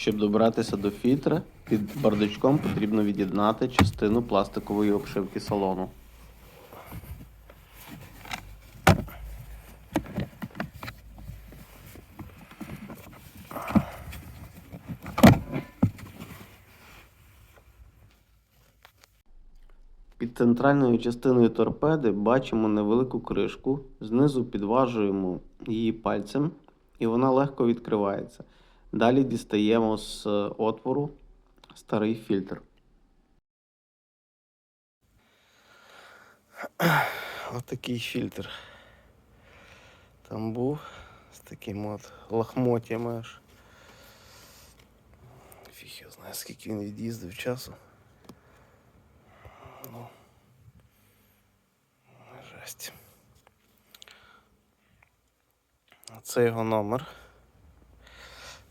Щоб добратися до фільтра, під бардачком потрібно від'єднати частину пластикової обшивки салону. Під центральною частиною торпеди бачимо невелику кришку. Знизу підважуємо її пальцем і вона легко відкривається. Далі дістаємо з отвору старий фільтр. Отакий фільтр. Там був з таким от лахмоттями аж. Фіг я знаю, скільки він від'їздив часу. Ну, жесть. Це його номер.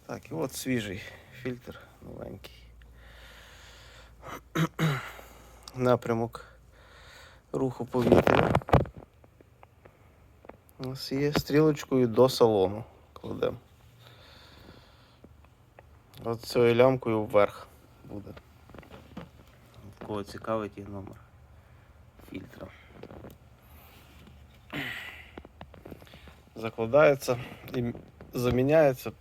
Так, і от свіжий фільтр новенький. Напрямок руху повітря. У нас є стрілочкою до салону. Кладемо. От лямкою вверх буде. Кого цікавить і номер фільтра. Закладається і заміняється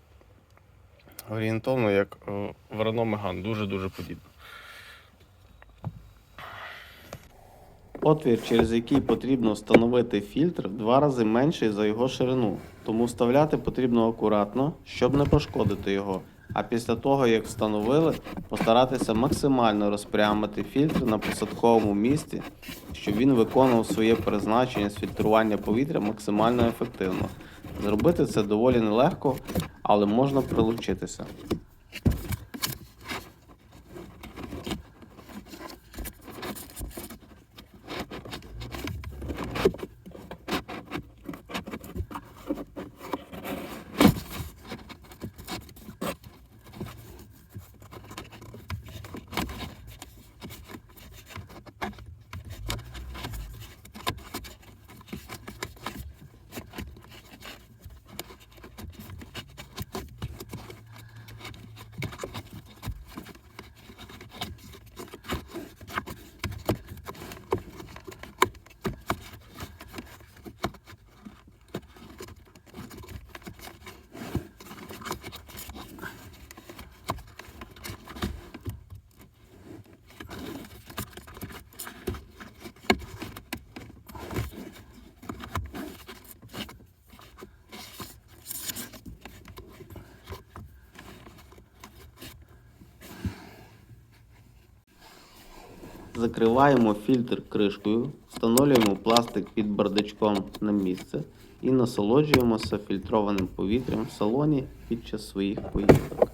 орієнтовно як е, в Renault. Дуже-дуже подібно. Отвір, через який потрібно встановити фільтр, в два рази менший за його ширину, тому вставляти потрібно акуратно, щоб не пошкодити його. А після того, як встановили, постаратися максимально розпрямити фільтр на посадковому місці, щоб він виконував своє призначення з фільтрування повітря максимально ефективно. Зробити це доволі нелегко, але можна прилучитися. Закриваємо фільтр кришкою, встановлюємо пластик під бардачком на місце і насолоджуємося фільтрованим повітрям в салоні під час своїх поїздок.